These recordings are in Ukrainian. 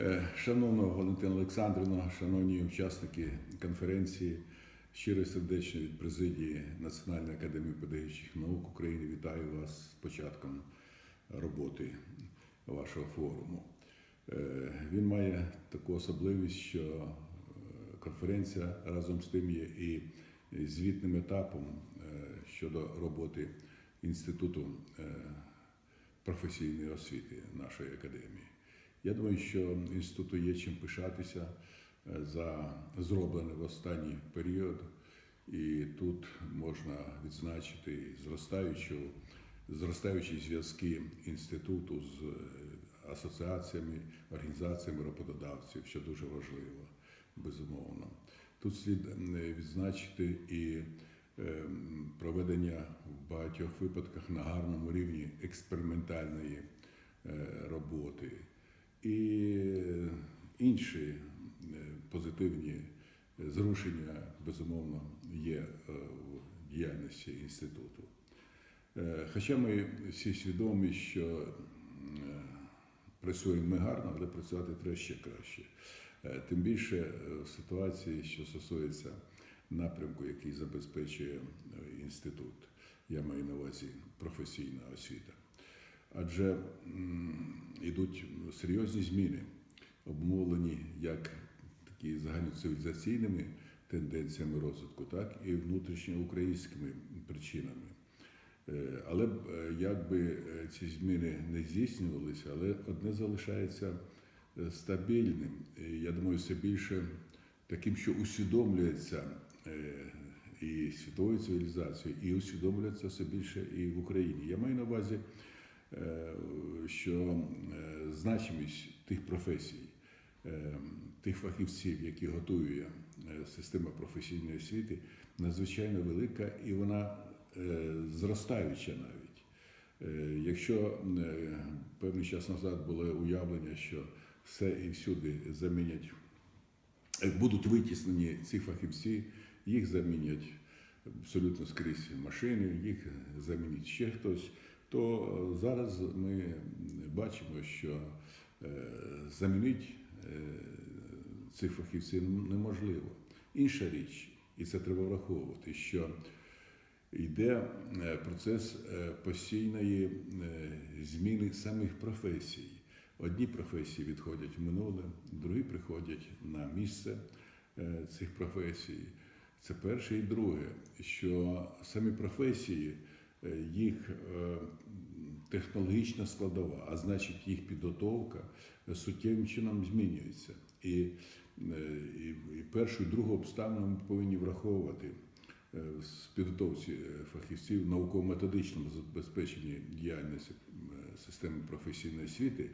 Е, Шановна Валентина Олександрівна, шановні учасники конференції, щиро і сердечно від президії Національної академії педагогічних наук України вітаю вас з початком роботи вашого форуму. Е, Він має таку особливість, що е, конференція разом з тим є і звітним етапом щодо роботи Інституту професійної освіти нашої академії. Я думаю, що інституту є чим пишатися е, за зроблене в останній період, і тут можна відзначити зростаючу, зростаючі зв'язки інституту з е, асоціаціями, організаціями роботодавців, що дуже важливо, безумовно. Тут слід відзначити і е, проведення в багатьох випадках на гарному рівні експериментальної роботи і інші е, позитивні зрушення, безумовно, є е, в діяльності інституту. Е, Хоча ми всі свідомі, що е, працюємо ми гарно, але працювати треба ще краще. Е, Тим більше е, в ситуації, що стосується напрямку, який забезпечує е, інститут. Я маю на увазі професійна освіта. Адже йдуть серйозні зміни, обумовлені як такі загальноцивілізаційними тенденціями розвитку, так і внутрішньоукраїнськими причинами. Е, Але е, як би е, ці зміни не здійснювалися, але одне залишається стабільним. Я думаю, все більше таким, що усвідомлюється і світовою цивілізацією, і усвідомлюється все більше і в Україні. Я маю на увазі, що е, значимість тих професій, е, тих фахівців, які готує е, система професійної освіти, надзвичайно велика і вона е, зростаюча навіть. Е, Якщо е, певний час назад було уявлення, що все і всюди замінять, е, будуть витіснені ці фахівці, їх замінять абсолютно скрізь машини, їх замінить ще хтось, то зараз ми бачимо, що е, замінити е, цих фахівців неможливо. Інша річ, і це треба враховувати, що йде е, процес постійної зміни самих професій. Одні професії відходять в минуле, другі приходять на місце цих професій. Це перше і друге, що самі професії, їх е, технологічна складова, а значить їх підготовка е, суттєвим чином змінюється. І, е, і, і першу і другу обставину ми повинні враховувати е, з підготовці е, фахівців науково-методичному забезпеченні діяльності е, системи професійної освіти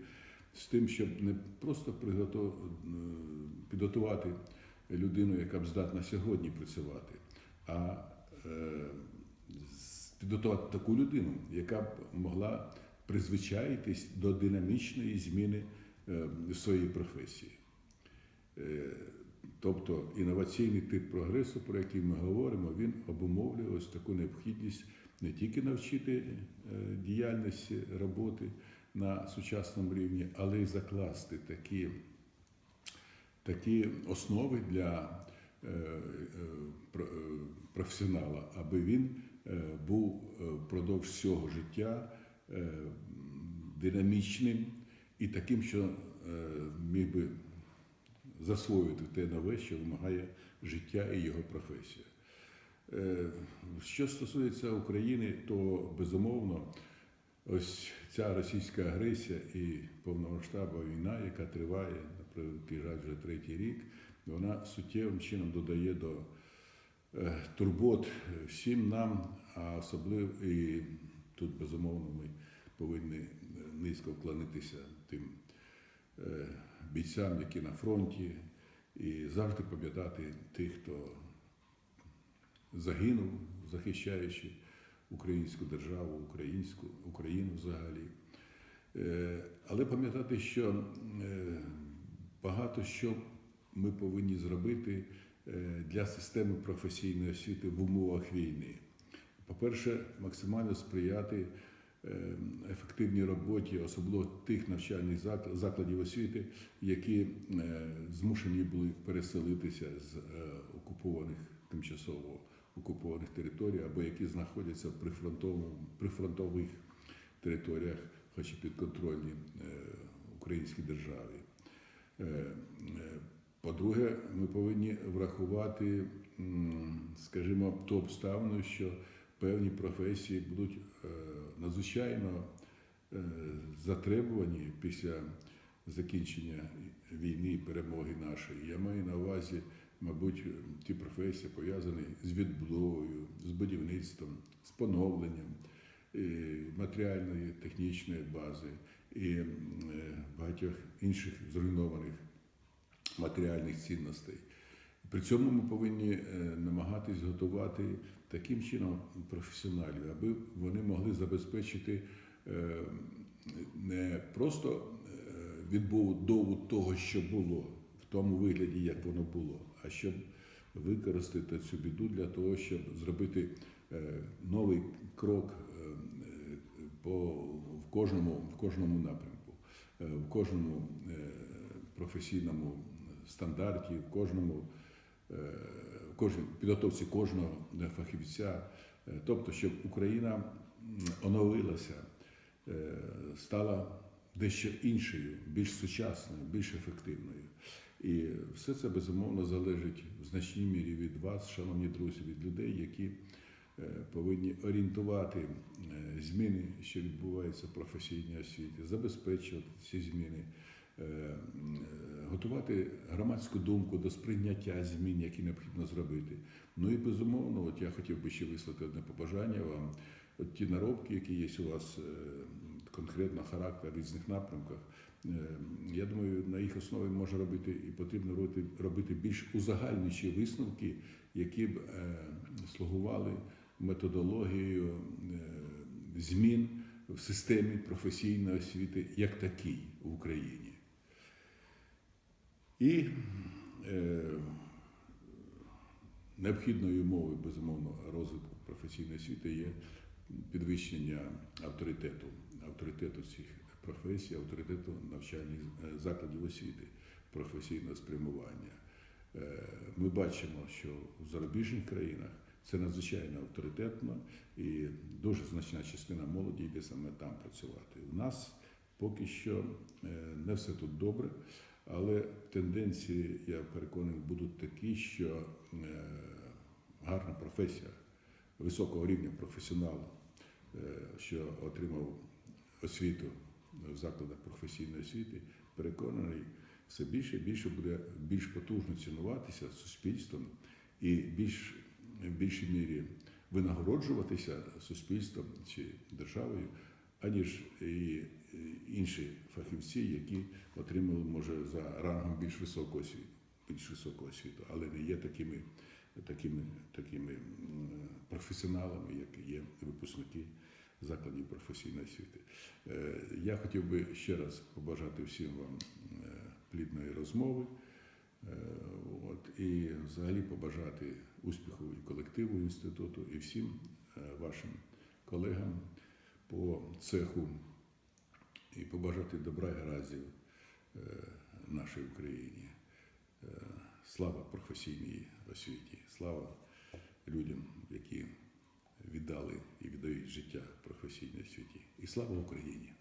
з тим, щоб не просто е, підготувати людину, яка б здатна сьогодні працювати, а е, підготувати таку людину, яка б могла призвичаїтись до динамічної зміни е, своєї професії. Е, Тобто інноваційний тип прогресу, про який ми говоримо, він обумовлює ось таку необхідність не тільки навчити е, діяльності роботи на сучасному рівні, але й закласти такі, такі основи для про- професіонала, аби він був е, впродовж всього життя е, динамічним і таким, що е, міг би засвоїти те нове, що вимагає життя і його професія. Е, Що стосується України, то безумовно ось ця російська агресія і повномасштабна війна, яка триває, на превеликий жаль, вже третій рік, вона суттєвим чином додає до е, турбот всім нам, а особливо і тут безумовно ми повинні низько вклонитися тим е, бійцям, які на фронті, і завжди пам'ятати тих, хто загинув, захищаючи українську державу, українську, Україну взагалі. Е, Але пам'ятати, що е, багато що ми повинні зробити е, для системи професійної освіти в умовах війни. По-перше, максимально сприяти е, ефективній роботі, особливо тих навчальних зак- закладів освіти, які е, змушені були переселитися з е, окупованих тимчасово окупованих територій або які знаходяться в прифронтових територіях, хоч і підконтрольні е, українській державі. По-друге, ми повинні врахувати, скажімо, ту обставину, що певні професії будуть е, надзвичайно е, затребувані після закінчення війни і перемоги нашої. Я маю на увазі, мабуть, ті професії пов'язані з відбудовою, з будівництвом, з поновленням е, матеріальної, технічної бази і багатьох інших зруйнованих матеріальних цінностей. При цьому ми повинні е, намагатись готувати таким чином професіоналів, аби вони могли забезпечити е, не просто е, відбудову того, що було, в тому вигляді, як воно було, а щоб використати цю біду для того, щоб зробити новий крок по в кожному, в кожному напрямку, в кожному професійному стандарті, в кожному е, кожній підготовці кожного фахівця, Е, тобто, щоб Україна оновилася, е, стала дещо іншою, більш сучасною, більш ефективною. І все це безумовно залежить в значній мірі від вас, шановні друзі, від людей, які е, повинні орієнтувати е, зміни, що відбуваються в професійній освіті, забезпечувати ці зміни, е, е, готувати громадську думку до сприйняття змін, які необхідно зробити. Ну і безумовно, от я хотів би ще висловити одне побажання вам. От ті наробки, які є у вас е, конкретно характер в різних напрямках, е, я думаю, на їх основі можна робити і потрібно робити, робити більш узагальнюючі висновки, які б е, слугували методологією е, змін в системі професійної освіти як такій в Україні. І е, необхідною умовою, безумовно, розвитку професійної освіти є підвищення авторитету, авторитету цих професій, авторитету навчальних е, закладів освіти, професійного спрямування. Е, Ми бачимо, що в зарубіжних країнах це надзвичайно авторитетно і дуже значна частина молоді йде саме там працювати. У нас поки що е, не все тут добре, але тенденції, я переконаний, будуть такі, що е, гарна професія високого рівня професіонал, е, що отримав освіту в закладах професійної освіти, переконаний, все більше і більше буде більш потужно цінуватися суспільством і більш в більшій мірі винагороджуватися суспільством чи державою, аніж і інші фахівці, які отримали, може, за рангом більш високого освіту, більш високого освіту, але не є такими, такими, такими професіоналами, як є випускники закладів професійної освіти. Е, Я хотів би ще раз побажати всім вам е, плідної розмови. Е, От, і взагалі побажати успіху і колективу інституту, і всім вашим колегам по цеху, і побажати добра і разів е, нашій Україні. Е, Слава професійній освіті, слава людям, які віддали і віддають життя професійній освіті. І слава Україні!